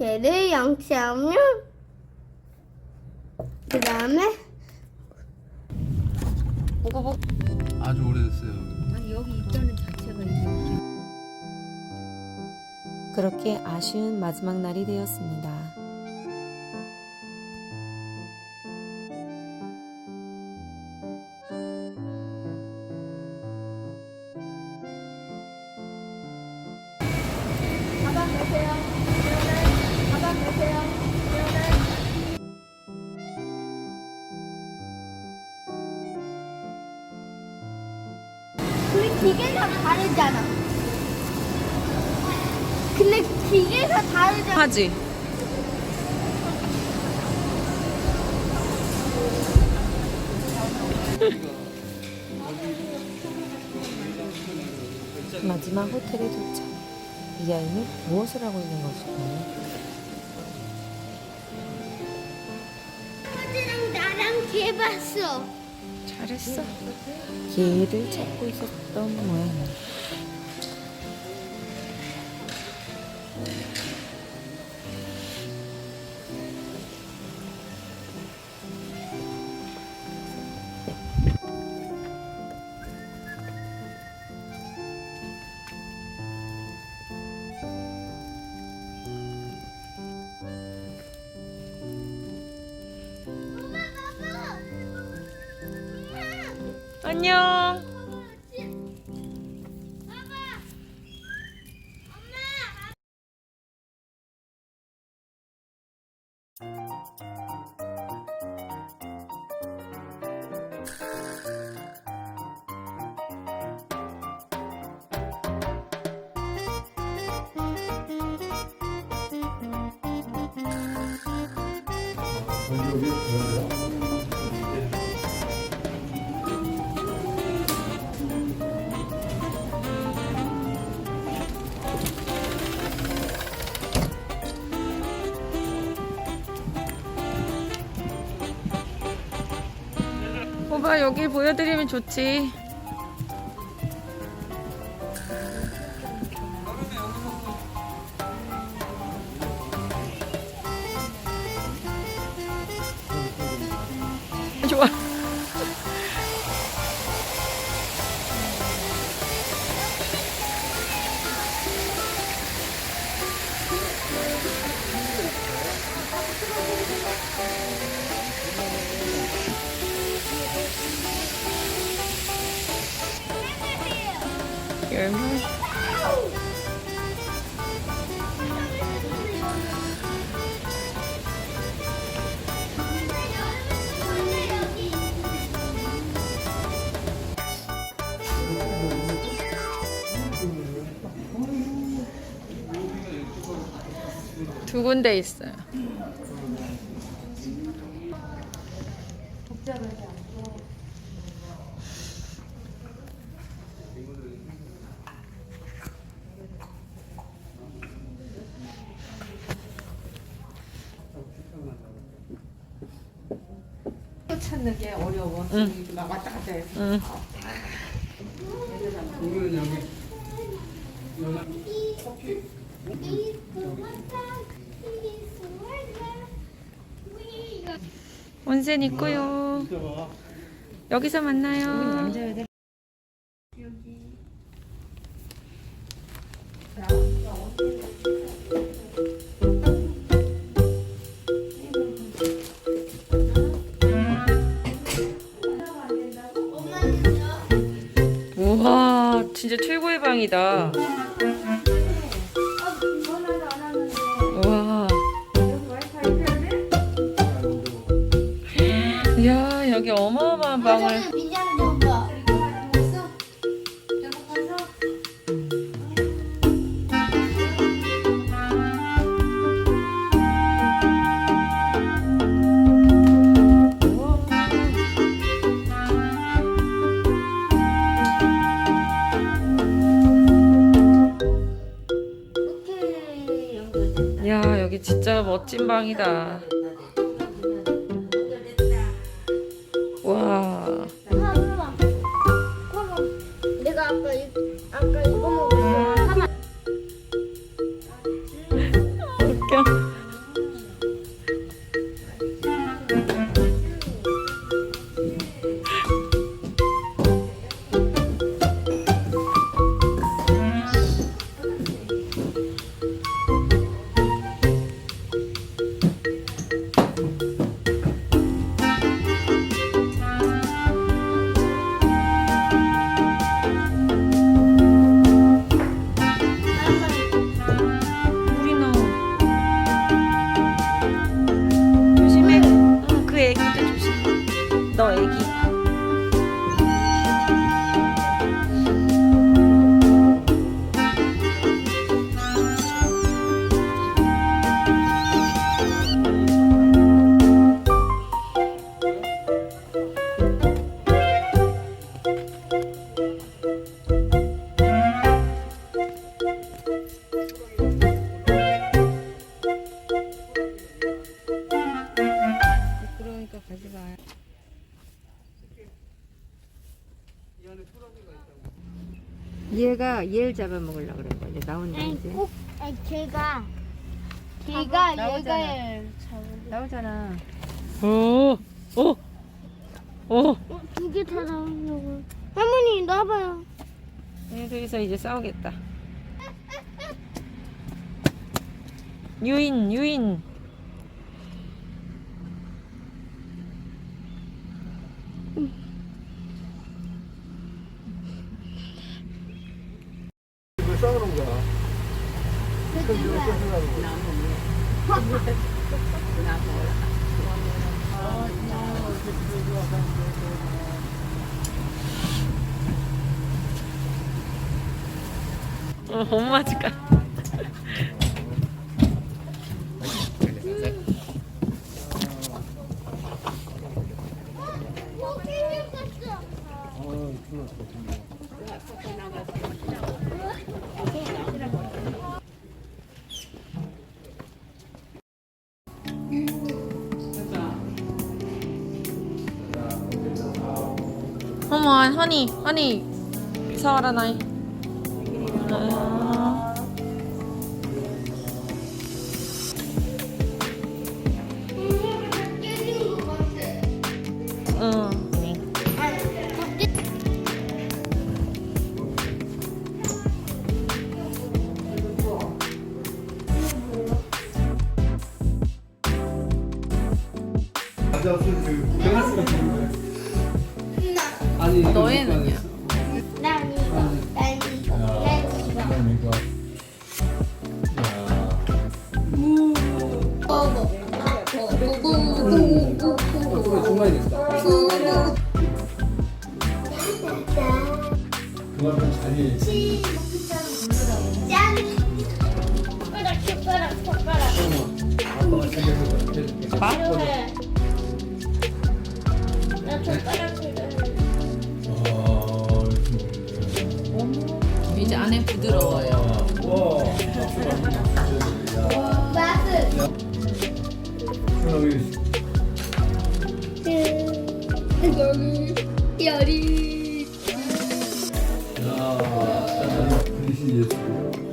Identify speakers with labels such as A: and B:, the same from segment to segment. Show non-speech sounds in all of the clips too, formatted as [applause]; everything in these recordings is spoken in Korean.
A: 얘를 양치하면 그 다음에
B: 아주 오래됐어요.
C: 아니 여기 있다는 자체가 이게
D: 그렇게 아쉬운 마지막 날이 되었습니다.
A: 가방 내세요. 그러면 가방 내세요. 그러면 우리 기계가 다르잖아. 근데 기계가 다르잖아.
D: 하지. 마지막 호텔에 도착. 이 아이는 무엇을 하고 있는 것일까요?
A: 나랑 뒤에 봤어.
D: 잘했어. 개를 찾고 있었던 모양이야. 안녕.
A: 엄마.
D: 오 빠 여기 보여드리면 좋지. 두 군데 있어요.
C: 찾는 게 어려워.
D: 응.
C: 막 왔다 갔다 해서.
D: 응.
B: 여기
D: 온센 있고요. 여기서 만나요. 어마어마한 방을.
A: 민장 좀 봐. 이렇게 연결됐다.
D: 야, 여기 진짜 멋진 방이다. 와.
C: 얘를 잡아 먹으려고 그런 거야. 이제 나온다
A: 아니
C: 이제.
A: 꼭 아니 걔가 걔가
C: 나오잖아.
A: 얘가를 잡을
C: 나오잖아.
D: 오, 오, 오.
A: 어, 두개 다 나오려고 할머니 나와봐요
D: 얘 둘이서 이제 싸우겠다. 유인, 유인. 어, 엄마 아직까.
A: 코끼리 갔어
D: 어 응.
B: 그. 아니
D: 너희는요?
B: 그만큼 자리
A: 짠! 숟가락, 숟가락, 숟가락.
B: 아빠가 챙겨서 해줄게.
A: 필요해. 나 젓가락 필요해.
B: 아,
D: 이제 안에 부드러워요.
B: 와.
A: 맛은
B: 여기
A: 여기 열이.
B: 야, 그리신 예수.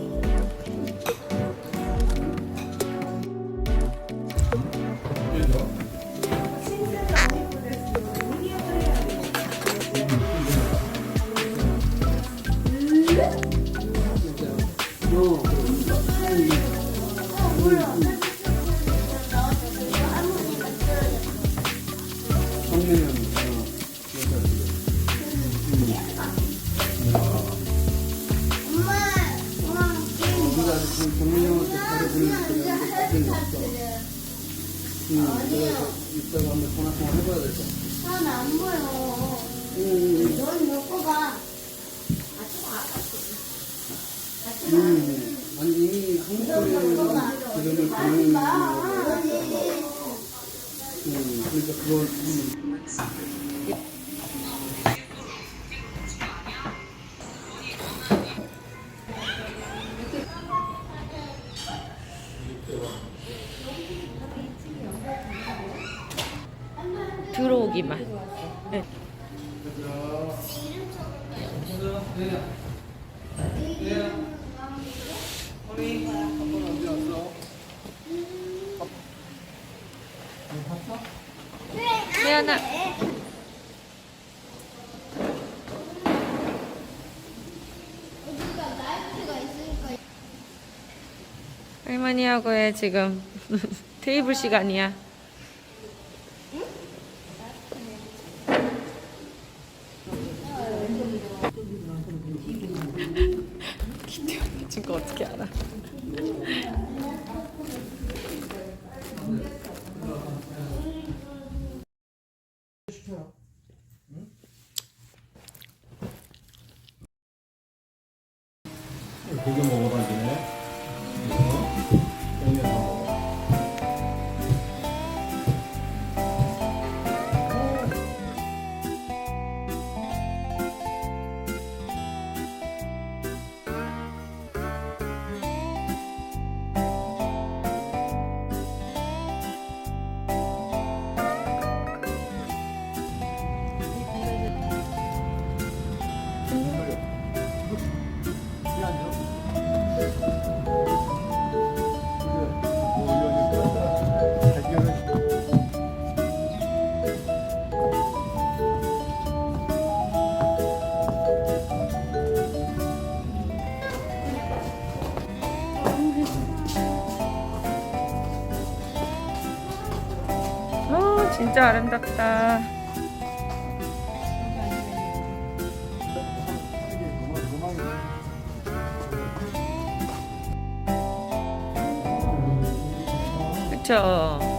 D: 들어오기만. 네.
A: 나이트가 있으니까.
D: 할머니하고의 지금 [laughs] 테이블 시간이야. 기대 미친 거 어떻게 알아?
B: 아,
D: 진짜 아름답다.
A: 봐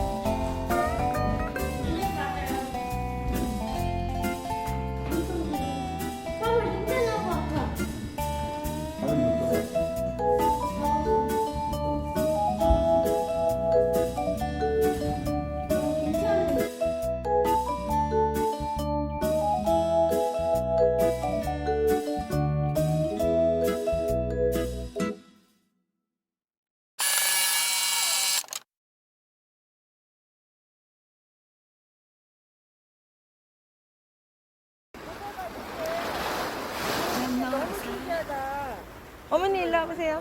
D: 어머니 일로 와보세요.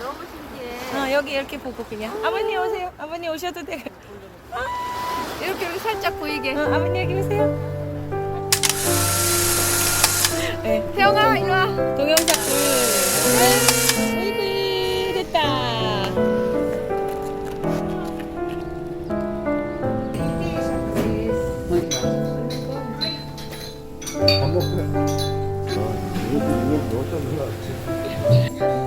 D: 너무 신기해. 어, 여기 이렇게 보고 그냥. 아버님 오세요. 아버님 오셔도 돼요.
C: 이렇게 이렇게 살짝 보이게.
D: 어, 아버님 여기 오세요. 네,
C: 태영아 이리 와.
D: 동영상 둘. 어이구 됐다.
B: 밥 먹고 이거 이거 넣었다